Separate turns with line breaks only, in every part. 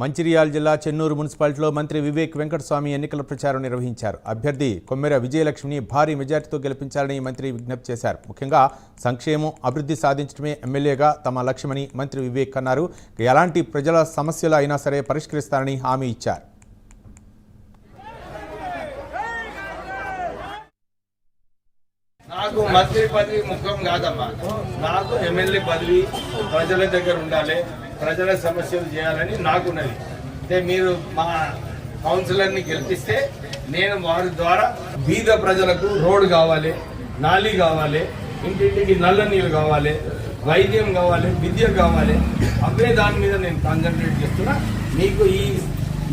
మంచిర్యాల జిల్లా చెన్నూరు మున్సిపాలిటీలో మంత్రి వివేక్ వెంకటస్వామి ఎన్నికల ప్రచారం నిర్వహించారు. అభ్యర్థి కొమ్మెర విజయలక్ష్మిని భారీ మెజార్టీతో గెలిపించాలని మంత్రి విజ్ఞప్తి చేశారు. ముఖ్యంగా సంక్షేమం అభివృద్ధి సాధించడమే ఎమ్మెల్యేగా తమ లక్ష్యమని మంత్రి వివేక్ అన్నారు. ఎలాంటి ప్రజల సమస్యలు అయినా సరే పరిష్కరిస్తారని హామీ ఇచ్చారు.
నాకు మంత్రి పదవి ముఖ్యం కాదమ్మా. నాకు ఎమ్మెల్యే పదవి ప్రజల దగ్గర ఉండాలి. ప్రజల సమస్యలు చేయాలని నాకున్నది. అంటే మీరు మా కౌన్సిలర్ని గెలిపిస్తే నేను వారి ద్వారా బీద ప్రజలకు రోడ్ కావాలి నాలి కావాలి ఇంటింటికి నల్ల నీళ్ళు కావాలి వైద్యం కావాలి విద్య కావాలి. అవే దాని మీద నేను కాన్సన్ట్రేట్ చేస్తున్నా. మీకు ఈ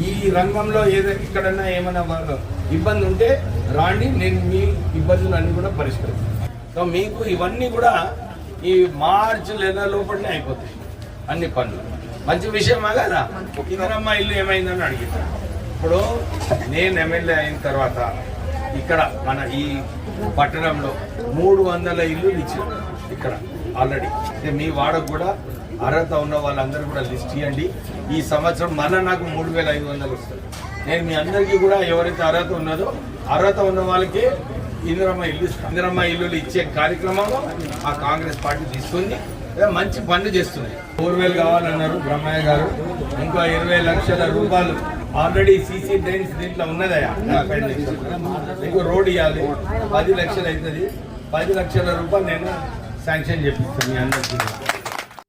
ఈ రంగంలో ఏదో ఇక్కడన్నా ఏమైనా ఇబ్బంది ఉంటే రాండి నేను మీ ఇబ్బందులన్నీ కూడా పరిష్కరిస్తాను. సో మీకు ఇవన్నీ కూడా ఈ మార్చి లేదా లోపలనే అయిపోతాయి. అన్ని పనులు. మంచి విషయమా కదా? ఇందిరమ్మ ఇల్లు ఏమైందని అడిగింది ఇప్పుడు నేను ఎమ్మెల్యే అయిన తర్వాత ఇక్కడ మన ఈ పట్టణంలో మూడు వందల ఇల్లు ఇచ్చారు ఇక్కడ ఆల్రెడీ. అంటే మీ వాడకు కూడా అర్హత ఉన్న వాళ్ళందరూ కూడా లిస్ట్ ఇవ్వండి ఈ సంవత్సరం మళ్ళీ నాకు మూడు వేల ఐదు వందలు వస్తుంది నేను మీ అందరికీ కూడా ఎవరైతే అర్హత ఉన్నదో అర్హత ఉన్న వాళ్ళకి ఇందిరమ్మ ఇల్లు ఇందిరమ్మ ఇల్లులు ఇచ్చే కార్యక్రమంలో ఆ కాంగ్రెస్ పార్టీ తీసుకుంది. మంచి పనులు చేస్తుంది ఫోర్ వేలు కావాలన్నారు బ్రహ్మయ్య గారు. ఇంకో ఇరవై లక్షల రూపాయలు ఆల్రెడీ సీసీ డ్రైన్స్ దీంట్లో ఉన్నదయా ఇంకో రోడ్ ఇవ్వాలి పది లక్షలు అవుతుంది. పది లక్షల రూపాయలు నేను శాంక్షన్ చేపిస్తాను మీ అందరికీ.